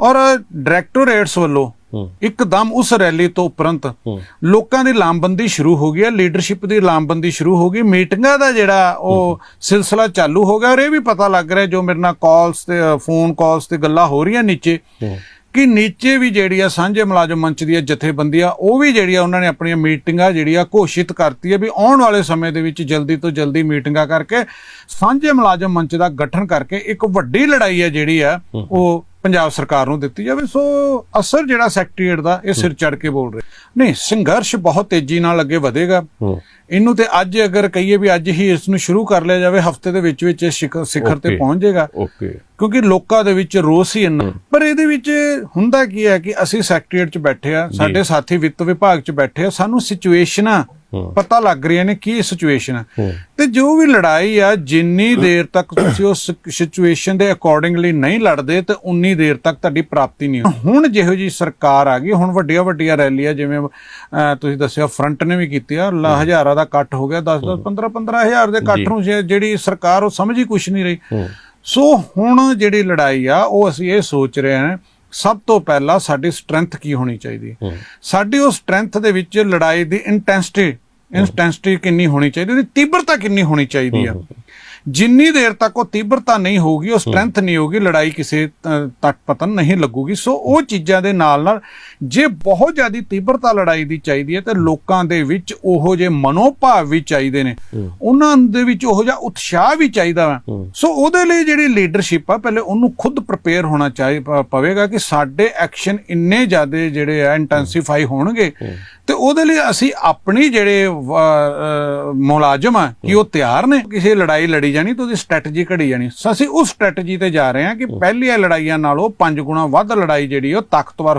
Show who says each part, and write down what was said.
Speaker 1: ਔਰ ਡਾਇਰੈਕਟੋਰੇਟਸ ਵੱਲੋਂ ਇੱਕਦਮ ਉਸ ਰੈਲੀ ਤੋਂ ਉਪਰੰਤ ਲੋਕਾਂ ਦੀ ਲਾਮਬੰਦੀ ਸ਼ੁਰੂ ਹੋ ਗਈ ਹੈ ਲੀਡਰਸ਼ਿਪ ਦੀ ਲਾਮਬੰਦੀ ਸ਼ੁਰੂ ਹੋ ਗਈ ਮੀਟਿੰਗਾਂ ਦਾ ਜਿਹੜਾ ਉਹ ਸਿਲਸਿਲਾ ਚਾਲੂ ਹੋ ਗਿਆ ਔਰ ਇਹ ਵੀ ਪਤਾ ਲੱਗ ਰਿਹਾ ਜੋ ਮੇਰੇ ਨਾਲ ਕਾਲਸ ਤੇ ਫੋਨ ਕਾਲਸ ਤੇ ਗੱਲਾਂ ਹੋ ਰਹੀਆਂ ਨੀਚੇ ਕਿ ਨੀਚੇ ਵੀ ਜਿਹੜੀ ਆ ਸਾਂਝੇ ਮੁਲਾਜ਼ਮ ਮੰਚ ਦੀਆਂ ਜਥੇਬੰਦੀਆਂ ਉਹ ਵੀ ਜਿਹੜੀਆਂ ਉਹਨਾਂ ਨੇ ਆਪਣੀਆਂ ਮੀਟਿੰਗਾਂ ਜਿਹੜੀਆਂ ਘੋਸ਼ਿਤ ਕਰਤੀ ਹੈ ਵੀ ਆਉਣ ਵਾਲੇ ਸਮੇਂ ਦੇ ਵਿੱਚ ਜਲਦੀ ਤੋਂ ਜਲਦੀ ਮੀਟਿੰਗਾਂ ਕਰਕੇ ਸਾਂਝੇ ਮੁਲਾਜ਼ਮ ਮੰਚ ਦਾ ਗਠਨ ਕਰਕੇ ਇੱਕ ਵੱਡੀ ਲੜਾਈ ਹੈ ਜਿਹੜੀ ਆ ਉਹ ਪੰਜਾਬ ਸਰਕਾਰ ਨੂੰ ਦਿੱਤੀ ਜਾਵੇ ਸੋ ਅਸਰ ਜਿਹੜਾ ਸੈਕਟਰੀਏਟ ਦਾ ਇਹ ਸਿਰ ਚੜ ਕੇ ਬੋਲ ਰਿਹਾ। ਨਹੀਂ ਸੰਘਰਸ਼ ਬਹੁਤ ਤੇਜ਼ੀ ਨਾਲ ਅੱਗੇ ਵਧੇਗਾ। ਇਹਨੂੰ ਤੇ ਅੱਜ ਅਗਰ ਕਹੀਏ ਵੀ ਅੱਜ ਹੀ ਇਸ ਨੂੰ ਸ਼ੁਰੂ ਕਰ ਲਿਆ ਜਾਵੇ ਹਫ਼ਤੇ ਦੇ ਵਿੱਚ ਵਿੱਚ ਇਹ ਸ਼ਿਖਰ ਤੇ. ਪਹੁੰਚ ਜਾਏਗਾ। ਕਿਉਂਕਿ ਲੋਕਾਂ ਦੇ ਵਿੱਚ ਰੋਸ ਹੀ ਇੰਨਾ। ਪਰ ਇਹਦੇ ਵਿੱਚ ਹੁੰਦਾ ਕੀ ਹੈ ਕਿ ਅਸੀਂ ਸੈਕਟਰੀਏਟ 'ਚ ਬੈਠੇ ਆ ਸਾਡੇ ਸਾਥੀ ਵਿੱਤ ਵਿਭਾਗ 'ਚ ਬੈਠੇ ਆ ਸਾਨੂੰ ਸਿਚੁਏਸ਼ਨਾਂ। ਪਤਾ ਲੱਗ ਰਹੀਆਂ ਨੇ ਕੀ ਸਿਚੁਏਸ਼ਨ ਹੈ। ਤੇ ਜੋ ਵੀ ਲੜਾਈ ਆ ਜਿੰਨੀ ਦੇਰ ਤੱਕ ਤੁਸੀਂ ਉਸ ਸਿਚੁਏਸ਼ਨ ਦੇ ਅਕੋਰਡਿੰਗਲੀ ਨਹੀਂ ਲੜਦੇ ਤੇ ਉਨੀ ਦੇਰ ਤੱਕ ਤੁਹਾਡੀ ਪ੍ਰਾਪਤੀ ਨਹੀਂ ਹੁੰਦੀ। ਹੁਣ ਜਿਹੋ ਜੀ ਸਰਕਾਰ ਆ ਗਈ ਹੁਣ ਵੱਡੀਆਂ ਵੱਡੀਆਂ ਰੈਲੀਆਂ ਜਿਵੇਂ ਤੁਸੀਂ ਦੱਸਿਆ ਫਰੰਟ ਨੇ ਵੀ ਕੀਤੀ ਆ ਹਜ਼ਾਰਾਂ ਦਾ ਇਕੱਠ ਹੋ ਗਿਆ 10 10 15 15 ਹਜ਼ਾਰ ਦੇ ਇਕੱਠ ਨੂੰ ਜਿਹੜੀ ਸਰਕਾਰ ਉਹ ਸਮਝ ਹੀ ਕੁਛ ਨਹੀਂ ਰਹੀ। ਸੋ ਹੁਣ ਜਿਹੜੀ ਲੜਾਈ ਆ ਉਹ ਅਸੀਂ ਇਹ ਸੋਚ ਰਹੇ ਹਾਂ ਸਭ ਤੋਂ ਪਹਿਲਾਂ ਸਾਡੀ ਸਟਰੈਂਥ ਕੀ ਹੋਣੀ ਚਾਹੀਦੀ ਹੈ? ਸਾਡੀ ਉਹ ਸਟਰੈਂਥ ਦੇ ਵਿੱਚ ਲੜਾਈ ਦੀ ਇੰਟੈਂਸਿਟੀ ਇੰਟੈਂਸਿਟੀ ਕਿੰਨੀ ਹੋਣੀ ਚਾਹੀਦੀ ਉਹਦੀ ਤੀਬਰਤਾ ਕਿੰਨੀ ਹੋਣੀ ਚਾਹੀਦੀ ਆ ਜਿੰਨੀ ਦੇਰ ਤੱਕ ਉਹ ਤੀਬਰਤਾ ਨਹੀਂ ਹੋਊਗੀ ਉਹ ਸਟਰੈਂਥ ਨਹੀਂ ਹੋਊਗੀ ਲੜਾਈ ਕਿਸੇ ਤੱਕ ਪਤਨ ਨਹੀਂ ਲੱਗੂਗੀ। ਸੋ ਉਹ ਚੀਜ਼ਾਂ ਦੇ ਨਾਲ ਨਾਲ ਜੇ ਬਹੁਤ ਜ਼ਿਆਦੀ ਤੀਬਰਤਾ ਲੜਾਈ ਦੀ ਚਾਹੀਦੀ ਹੈ ਤੇ ਲੋਕਾਂ ਦੇ ਵਿੱਚ ਉਹੋ ਜੇ ਮਨੋਭਾਵ ਵੀ ਚਾਹੀਦੇ ਨੇ। ਉਹਨਾਂ ਦੇ ਵਿੱਚ ਉਹੋ ਜਿਹਾ ਉਤਸ਼ਾਹ ਵੀ ਚਾਹੀਦਾ
Speaker 2: ਹੂੰ।
Speaker 1: ਸੋ ਉਹਦੇ ਲਈ ਜਿਹੜੀ ਲੀਡਰਸ਼ਿਪ ਆ ਪਹਿਲੇ ਉਹਨੂੰ ਖੁਦ ਪ੍ਰਪੇਅਰ ਹੋਣਾ ਚਾਹੀ ਪ- ਪਵੇਗਾ ਕਿ ਸਾਡੇ ਐਕਸ਼ਨ ਇੰਨੇ ਜ਼ਿਆਦੇ ਜਿਹੜੇ ਆ ਇੰਟੈਂਸੀਫਾਈ ਹੋਣਗੇ। ਤੇ ਉਹਦੇ ਲਈ ਅਸੀਂ ਆਪਣੀ ਜਿਹੜੇ ਮੁਲਾਜ਼ਮ ਆ ਕਿ ਉਹ ਤਿਆਰ ਨੇ। ਕਿਸੇ ਲੜਾਈ ਲੜੀ ਜਾਣੀ ਤਾਂ ਉਹਦੀ ਸਟ੍ਰੈਟਜੀ ਘੜੀ ਜਾਣੀ। ਅਸੀਂ ਉਸ ਸਟ੍ਰੈਟਜੀ ਤੇ ਜਾ ਰਹੇ ਹਾਂ ਕਿ ਪਹਿਲੀਆਂ ਲੜਾਈਆਂ ਨਾਲੋਂ ਪੰਜ ਗੁਣਾ ਵੱਧ ਲੜਾਈ ਜਿਹੜੀ ਉਹ ਤਾਕਤਵਰ